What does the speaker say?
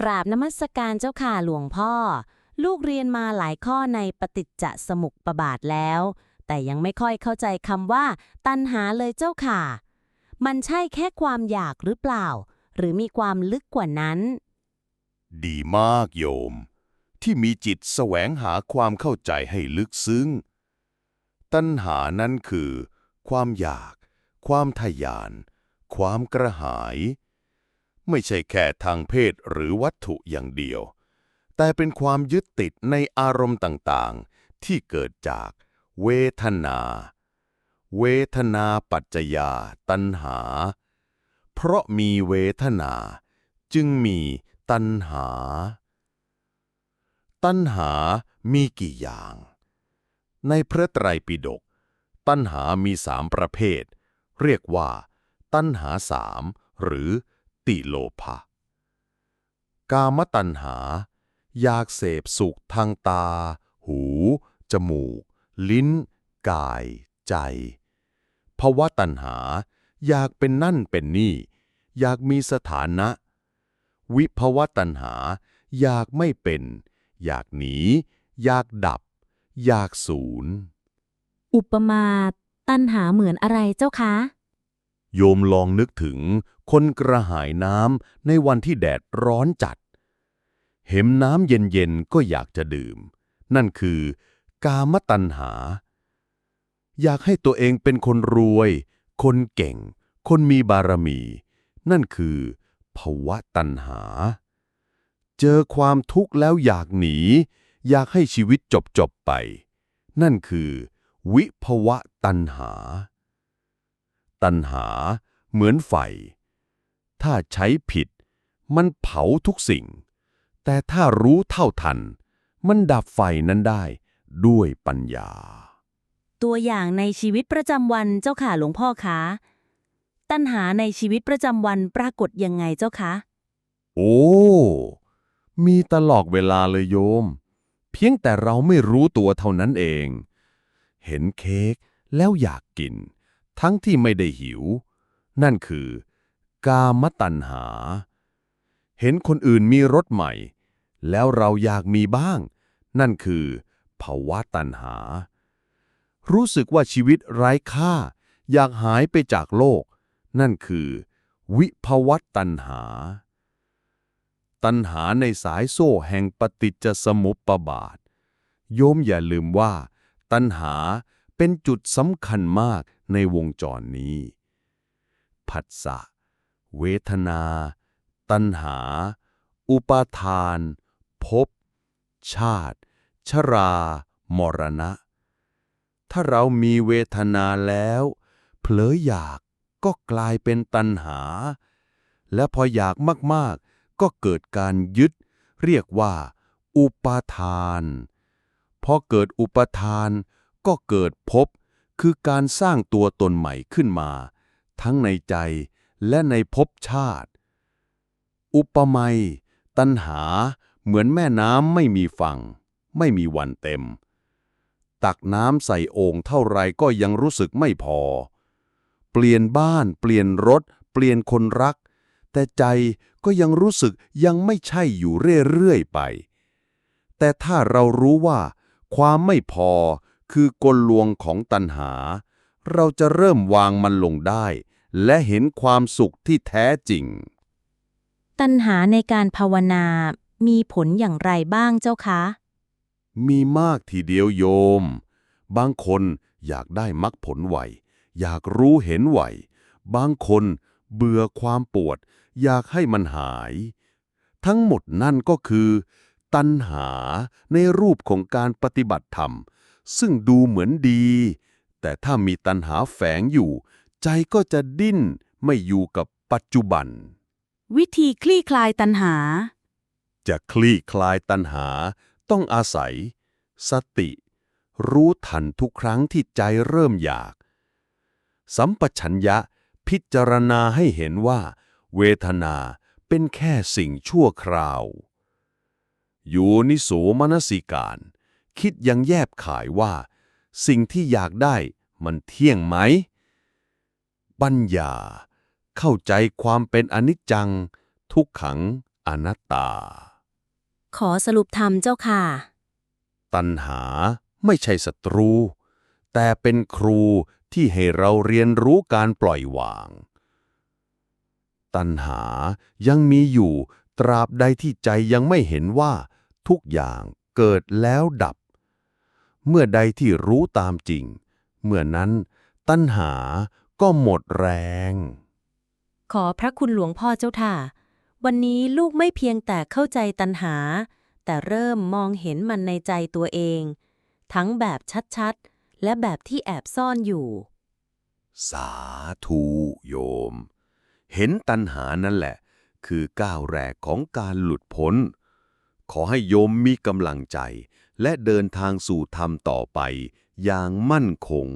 กราบนมัสการเจ้าค่ะหลวงพ่อ ลูกเรียนมาหลายข้อในปฏิจจสมุปบาทแล้ว แต่ยังไม่ค่อยเข้าใจคำว่า ตัณหาเลยเจ้าค่ะ มันใช่แค่ความอยากหรือเปล่า หรือมีความลึกกว่านั้น ดีมากโยม ที่มีจิตแสวงหาความเข้าใจให้ลึกซึ้ง ตัณหานั้นคือ ความอยาก ความทะยาน ความกระหาย ไม่ใช่แค่ทางเพศหรือวัตถุอย่างเดียว แต่เป็นความยึดติดในอารมณ์ต่างๆ ที่เกิดจากเวทนา เวทนาปัจจยาตัณหา เพราะมีเวทนา จึงมีตัณหา ตัณหามีกี่อย่าง ในพระไตรปิฎกตัณหามีสามประเภท เรียกว่า ตัณหาสามหรือ ติโลภะกามตัณหา อยากเสพสุขทางตา หู จมูก ลิ้น กาย ใจภวะตัณหา อยากเป็นนั่นเป็นนี่ อยากมีสถานะ วิภวะตัณหา อยากไม่เป็น อยากหนี อยากดับ อยากศูนย์ อุปมา ตัณหาเหมือนอะไรเจ้าคะ โยมลองนึกถึงคนกระหายน้ำในวันที่แดดร้อนจัด เห็นน้ำเย็นๆก็อยากจะดื่ม นั่นคือกามตัณหา อยากให้ตัวเองเป็นคนรวย คนเก่ง คนมีบารมี นั่นคือภวะตัณหา เจอความทุกข์แล้วอยากหนี อยากให้ชีวิตจบๆไป นั่นคือ วิภวะตัณหา ตัณหา เหมือนไฟ ถ้าใช้ผิด มันเผาทุกสิ่ง แต่ถ้ารู้เท่าทัน มันดับไฟนั้นได้ด้วยปัญญา ตัวอย่างในชีวิตประจำวันเจ้าค่ะหลวงพ่อคะตัณหาในชีวิตประจำวันปรากฏยังไงเจ้าคะ โอ้ มีตลอดเวลาเลยโยม เพียงแต่เราไม่รู้ตัวเท่านั้นเอง เห็นเค้กแล้วอยากกิน ทั้งที่ไม่ได้หิว นั่นคือกามตัณหา เห็นคนอื่นมีรถใหม่ แล้วเราอยากมีบ้าง นั่นคือภาวะตัณหา รู้สึกว่าชีวิตไร้ค่า อยากหายไปจากโลก นั่นคือ วิภวะตัณหา ตัณหาในสายโซ่แห่งปฏิจจสมุปบาท โยมอย่าลืมว่า ตัณหาเป็นจุดสำคัญมาก ในวงจรนี้ ผัสสะ เวทนา ตัณหา อุปาทาน ภพ ชาติ ชรา มรณะ ถ้าเรามีเวทนาแล้ว เผลออยากก็กลายเป็นตัณหา และพออยากมากๆ ก็เกิดการยึด เรียกว่า อุปาทาน พอเกิดอุปาทานก็เกิดภพ คือการสร้างตัวตนใหม่ขึ้นมา ทั้งในใจและในภพชาติ อุปมยตัณหาเหมือนแม่น้ำไม่มีฝั่ง ไม่มีวันเต็ม ตักน้ำใส่โอ่งเท่าไรก็ยังรู้สึกไม่พอ เปลี่ยนบ้าน เปลี่ยนรถ เปลี่ยนคนรัก แต่ใจก็ยังรู้สึกยังไม่ใช่อยู่เรื่อยๆไป แต่ถ้าเรารู้ว่า ความไม่พอ คือกลลวงของตัณหา เราจะเริ่มวางมันลงได้ และเห็นความสุขที่แท้จริง ตัณหาในการภาวนา มีผลอย่างไรบ้างเจ้าคะ มีมากทีเดียวโยม บางคนอยากได้มรรคผลไวอยากรู้เห็นไวบางคนเบื่อความปวด อยากให้มันหาย ทั้งหมดนั่นก็คือ ตัณหาในรูปของการปฏิบัติธรรม ซึ่งดูเหมือนดี แต่ถ้ามีตัณหาแฝงอยู่ ใจก็จะดิ้นไม่อยู่กับปัจจุบัน วิธีคลี่คลายตัณหา จะคลี่คลายตัณหาต้องอาศัย สติ รู้ทันทุกครั้งที่ใจเริ่มอยาก สัมปชัญญะพิจารณาให้เห็นว่า เวทนาเป็นแค่สิ่งชั่วคราวอยู่นิโสมนสิการ คิดยังแยบขายว่า สิ่งที่อยากได้มันเที่ยงไหม ปัญญา เข้าใจความเป็นอนิจจัง ทุกขังออนัตตา ขอสรุปธรรมเจ้าค่ะ ตัณหาไม่ใช่ศัตรู แต่เป็นครูที่ให้เราเรียนรู้การปล่อยวาง ตัณหายังมีอยู่ตราบใดที่ใจยังไม่เห็นว่า ทุกอย่างเกิดแล้วดับ เมื่อใดที่รู้ตามจริง เมื่อนั้นตัณหาก็หมดแรง ขอพระคุณหลวงพ่อเจ้าค่ะ วันนี้ลูกไม่เพียงแต่เข้าใจตัณหา แต่เริ่มมองเห็นมันในใจตัวเอง ทั้งแบบชัดๆ และแบบที่แอบซ่อนอยู่ สาธุโยม เห็นตัณหานั่นแหละ คือก้าวแรกของการหลุดพ้น ขอให้โยมมีกำลังใจ และเดินทางสู่ธรรมต่อไปอย่างมั่นคง